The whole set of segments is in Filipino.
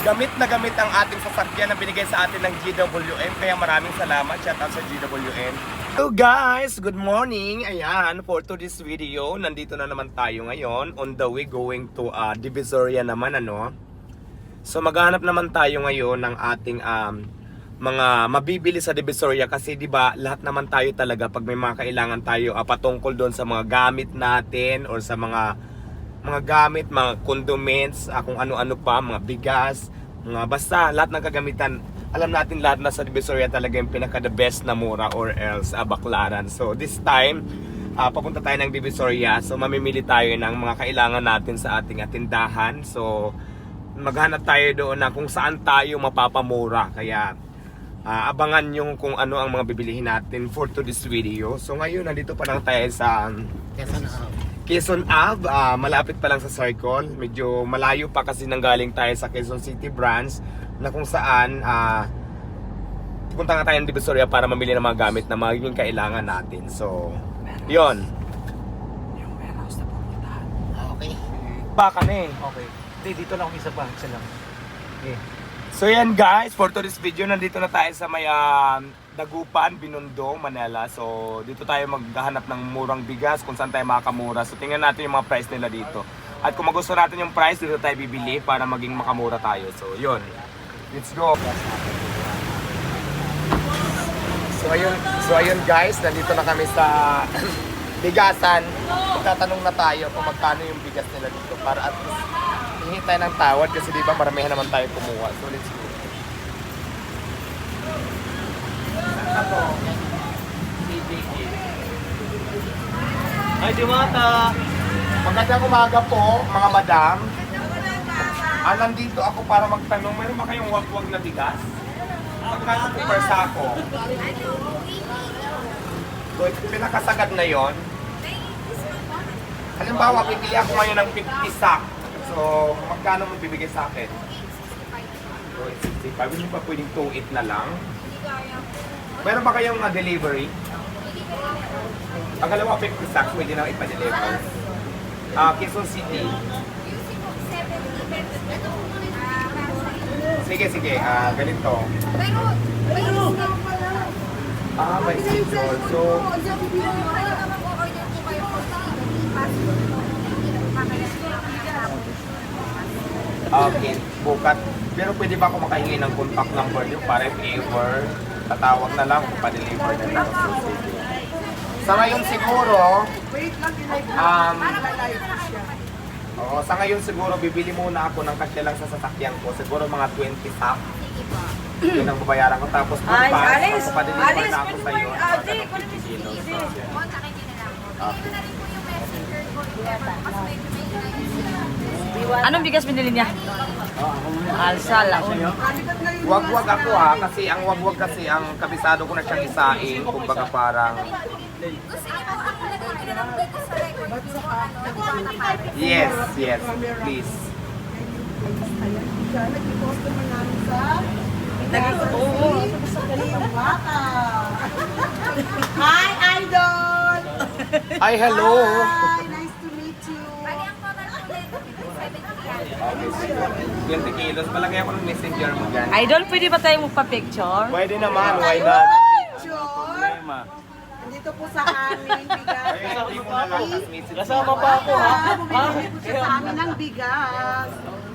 Gamit na gamit ang ating sasakyan na binigay sa atin ng GWM. Kaya maraming salamat. Shout out sa GWM. Hello guys! Good morning! Ayan, for today's video, nandito na naman tayo ngayon. On the way going to uh, Divisoria naman, ano. So maghanap naman tayo ngayon ng ating um, mga mabibili sa Divisoria kasi 'di ba lahat naman tayo talaga pag may mga kailangan tayo uh, patungkol doon sa mga gamit natin or sa mga mga gamit, mga condiments, ah, kung ano-ano pa, mga bigas, mga basta lahat ng kagamitan. Alam natin lahat na sa Divisoria talaga yung pinaka the best na mura or else ah, baklaran. So this time, ah, papunta tayo ng Divisoria. So mamimili tayo ng mga kailangan natin sa ating ah, tindahan. So maghanap tayo doon na kung saan tayo mapapamura. Kaya ah, abangan yung kung ano ang mga bibilihin natin for to this video. So ngayon nandito pa lang tayo sa Quezon Ave, ah, malapit pa lang sa Circle. Medyo malayo pa kasi nanggaling tayo sa Quezon City branch na kung saan ah pupunta nga tayo ng Divisoria para mamili ng mga gamit na magiging kailangan natin. So, yon. Yung warehouse na pupuntahan. Okay. Baka na eh. Okay. Hindi, dito lang isa pa. Isa lang. Okay. So yan guys, for today's video, nandito na tayo sa may ah, Dagupan, Binondo, Manila. So dito tayo maghahanap ng murang bigas kung saan tayo makakamura. So tingnan natin yung mga price nila dito. At kung magusto natin yung price, dito tayo bibili para maging makamura tayo. So yun, let's go. So ayun, so ayun guys, nandito na kami sa bigasan. Magtatanong na tayo kung magkano yung bigas nila dito para at least hingi tayo ng tawad kasi di ba maramihan naman tayo kumuha. So let's go. Ako. Ay, Diwata! Magandang umaga po, mga madam. Ah, nandito ako para magtanong, meron ba kayong wag-wag na bigas? Magkano po per sako? Pinakasagad na yon. Halimbawa, bibili ako ngayon ng 50 sack. So, magkano mo bibigay sa akin? So, it's 65. Hindi pa pwedeng 2.8 na lang. Meron ba kayong uh, delivery? Ang dalawa 50 sacks, pwede na ipa-deliver. Ah, Quezon City. Sige, sige. Ah, ganito. Ah, by schedule. So, okay, bukat. Pero pwede ba ako makahingi ng contact number niyo para if ever tatawag na lang, pa-deliver na lang. So, sige. Sa ngayon siguro, um, Oo, sa ngayon siguro bibili muna ako ng kasya lang sa sasakyan ko. Siguro mga 20 sack. Yun ang babayaran ko. Tapos kung Ay, pa, Alice! Alice, na ako sa iyo. Audi, kunin mo si. Easy. Kontakin niyo na lang po. Tingnan na rin po yung messenger ko. Mas medyo may Anong bigas binili niya? Alsa, laon. Wag-wag ako ha, kasi ang wag-wag kasi ang kabisado ko na siyang isaing. Kumbaga parang, Gusto niyo po ang lagay ko na lang dito sa yes, yes, please. Hi, Idol! Ay, hello! Hi, nice to meet you. Bali ang total po nito, 70 Okay, sige. 20 kilos. Palagay ako ng messenger mo dyan. Idol, pwede ba tayo magpa-picture? Pwede naman, why not? Picture. Nandito po sa amin, bigas. Kasama pa ako, ha? Ha? Bumili po siya sa amin ng bigas.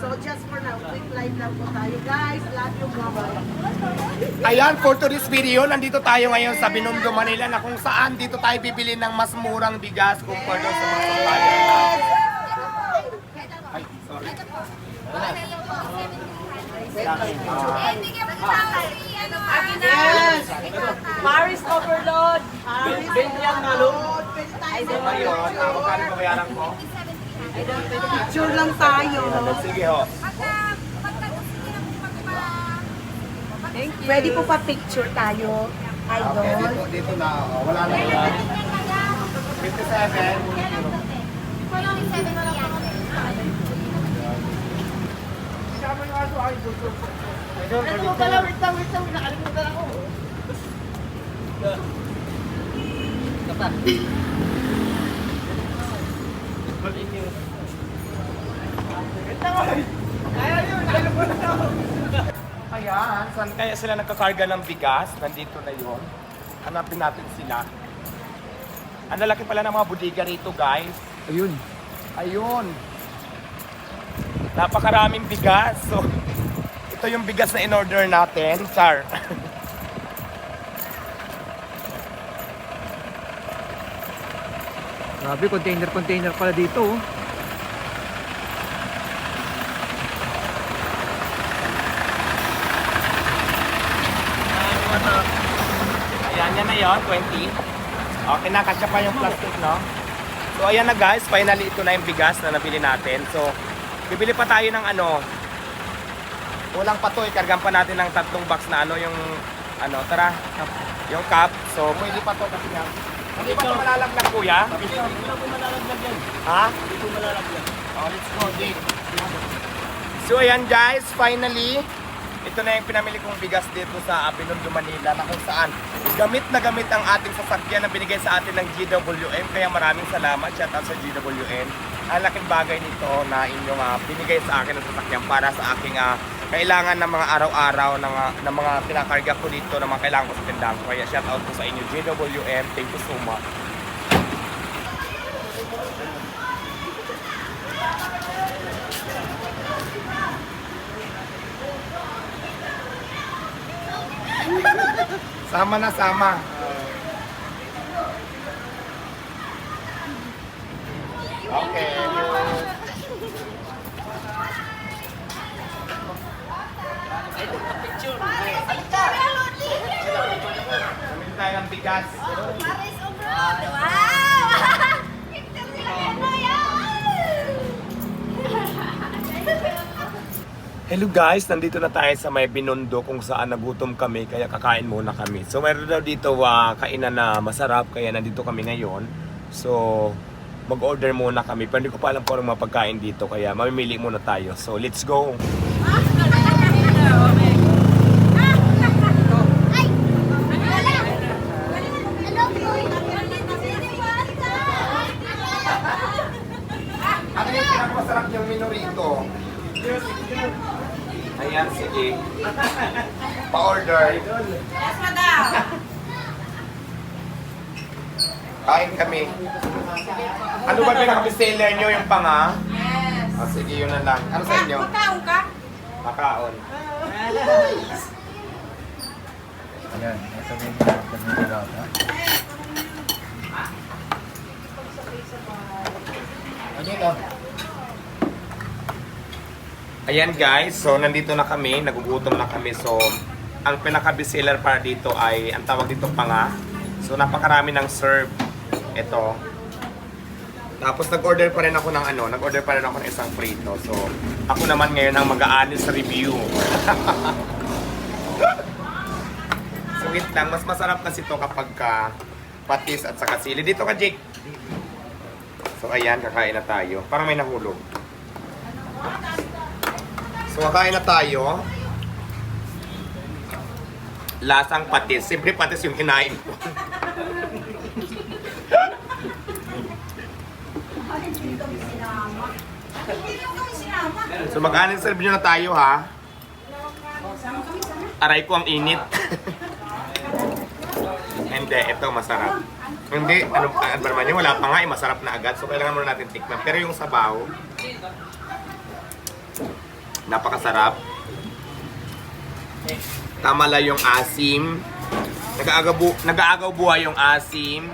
So just for now, quick live lang po tayo. Guys, love you, bye Ayan, for today's video, nandito tayo ngayon sa Binondo, Manila na kung saan dito tayo bibili ng mas murang bigas compared sa mga supplier natin. Ay, sorry. Eh, na ako si ano, Yes! Paris Overload! Na lo. Pwede tayo So ngayon, uh, magkano babayaran ko? picture lang tayo. Sige ho. Magpa... Thank you. Pwede po pa picture tayo, Okay, Idol. dito, dito na. oh, wala na yan. 57. Ano pala, wait lang, wait lang, nakalimutan ako. Kaya yun, Ayan, saan kaya sila nagkakarga ng bigas? Nandito na yon. Hanapin natin sila. Ang lalaki pala ng mga budiga rito, guys. Ayun. Ayun. Napakaraming bigas. So, ito yung bigas na in-order natin. Char. Grabe, container-container pala dito. oh. Ayan, yan na yun, 20. Okay na, kasya pa yung plastic, no? So, ayan na guys, finally ito na yung bigas na nabili natin. So, bibili pa tayo ng ano, Walang pa to, ikargan pa natin ng tatlong box na ano yung ano, tara, yung cup. So, pwede pa to kasi nga. Hindi pa to malalaglag kuya? Hindi pa malalaglag yan. Ha? Hindi pa malalaglag. Oh, let's go, Jake. So, ayan guys, finally, ito na yung pinamili kong bigas dito sa Binondo, Manila na kung saan gamit na gamit ang ating sasakyan na binigay sa atin ng GWM. Kaya maraming salamat, shout out sa GWM. Ang laking bagay nito na inyong ah, binigay sa akin ng sasakyan para sa aking ah, kailangan ng mga araw-araw ng, ah, ng mga pinakarga ko dito, ng mga kailangan ko sa tindahan ko. Kaya shout out po sa inyo, GWM. Thank you so much. Sama na sama. Okay. Kamili ng bigas. Paris abroad! Wow! Picture sila ano yan! Hello guys, nandito na tayo sa may Binondo kung saan nagutom kami kaya kakain muna kami. So meron daw dito ah, kainan na masarap kaya nandito kami ngayon. So mag-order muna kami. Pero hindi ko pa alam kung anong mga pagkain dito kaya mamimili muna tayo. So let's go! Ano yung pinakamasarap yung minorito? Ayan, sige. Pa-order. Yes, madam. Kain kami. Ano ba pinaka-bestseller nyo yung panga? Yes. Ah, sige, yun na lang. Ano sa inyo? Makaon ka? Makaon. Ayan, nasa may mga dalata. Ano ito? Ayan guys, so nandito na kami, nagugutom na kami. So, ang pinaka-bestseller para dito ay, ang tawag dito panga. So, napakarami ng serve. Ito. Tapos nag-order pa rin ako ng ano, nag-order pa rin ako ng isang prito. So, ako naman ngayon ang mag-aanis review. Sweet lang, mas masarap kasi to kapag ka patis at saka sili. Dito ka, Jake. So, ayan, kakain na tayo. Parang may nahulog. So, kakain na tayo. Lasang patis. Siyempre patis yung kinain ko. so, mag-anin serve nyo na tayo, ha? Aray ko ang init. Hindi, ito masarap. Hindi, ano, ano naman yun, wala pa nga, eh, masarap na agad. So, kailangan muna natin tikman. Pero yung sabaw, napakasarap. Tama lang yung asim. Nag-aagaw, bu- nag-aagaw buhay yung asim.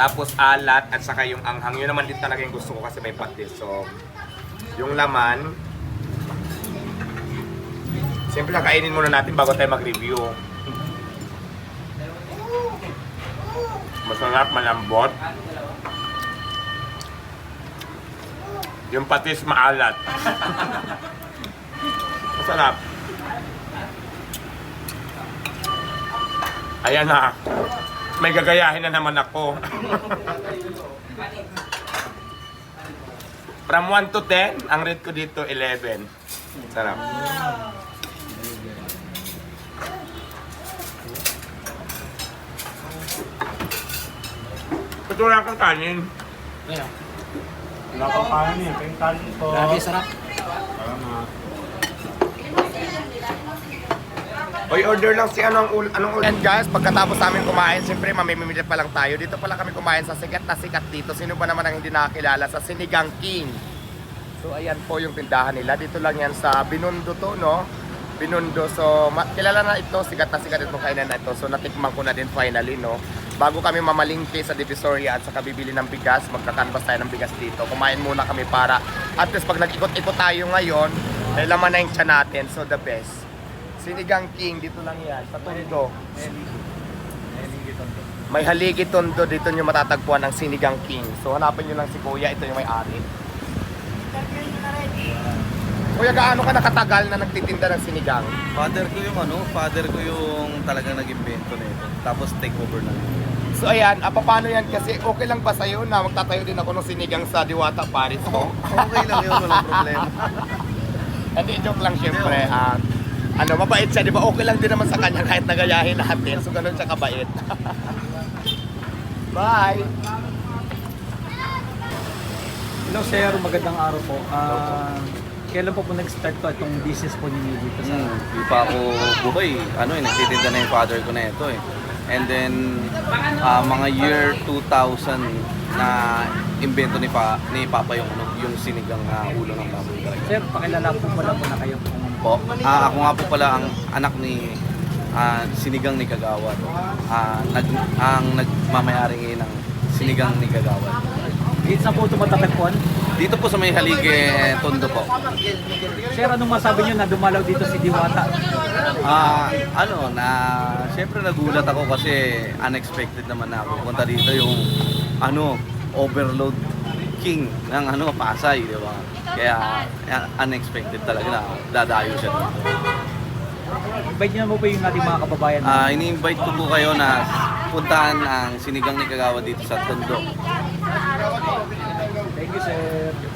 Tapos alat at saka yung anghang. Yun naman din talaga yung gusto ko kasi may patis. So, yung laman. Siyempre, kakainin muna natin bago tayo mag-review. Masarap, malambot. Yung patis maalat. Masarap. Ayan na. May gagayahin na naman ako. From 1 to 10, ang rate ko dito 11. Sarap. Ito lang kang kanin. Wala pang kanin eh. Kanin ito. Grabe, sarap. Oy, order lang si anong anong ul. And guys, pagkatapos namin kumain, siyempre mamimili pa lang tayo. Dito pala kami kumain sa sikat na sikat dito. Sino ba naman ang hindi nakakilala sa Sinigang King? So ayan po yung tindahan nila. Dito lang yan sa Binondo to, no? Binondo. So kilala na ito, sikat na sikat itong kainan na ito. So natikman ko na din finally, no? Bago kami mamalingki sa Divisoria at saka bibili ng bigas, magkakanvas tayo ng bigas dito. Kumain muna kami para at least pag nag-ikot-ikot tayo ngayon, ay laman na yung tiyan natin. So the best. Sinigang King, dito lang yan, sa Tondo. May haligi tondo dito nyo matatagpuan ang Sinigang King. So hanapin nyo lang si Kuya, ito yung may-ari. Kuya, gaano ka nakatagal na nagtitinda ng sinigang? Father ko yung ano, father ko yung talagang nag-invento nito. Tapos take over na. So ayan, ah, paano yan? Kasi okay lang ba sa'yo na magtatayo din ako ng sinigang sa Diwata, Paris mo? Okay lang yun, walang problema. Hindi, joke lang syempre. Ah, ano, mabait siya, di ba? Okay lang din naman sa kanya kahit nagayahin natin. So ganun siya kabait. Bye! Hello sir, magandang araw po. Ah, kailan po po nag-start to itong business po ninyo dito sa... Hmm, di pa ako buhay. Ano eh, nagtitinda na yung father ko na ito eh. And then, ah, mga year 2000 na invento ni, pa, ni Papa yung, ano, yung sinigang na ulo ng baboy talaga. Sir, pakilala po pala po na kayo kung Po, ah, ako nga po pala ang anak ni ah, Sinigang ni Kagawad. Ah, nag, ang nagmamayari ngayon ng Sinigang ni Kagawad. Dito na po tumatakipon. Dito po sa may Halige, Tondo po. Sir, anong masabi nyo na dumalaw dito si Diwata? Ah, ano, na syempre nagulat ako kasi unexpected naman na ako. Punta dito yung ano, overload king ng ano, Pasay, di ba? Kaya unexpected talaga na dadayo siya dito. Invite nyo mo pa yung ating mga kababayan? Ah, ini-invite ko po kayo na puntahan ang sinigang ni Kagawa dito sa Tondo. Thank you, sir.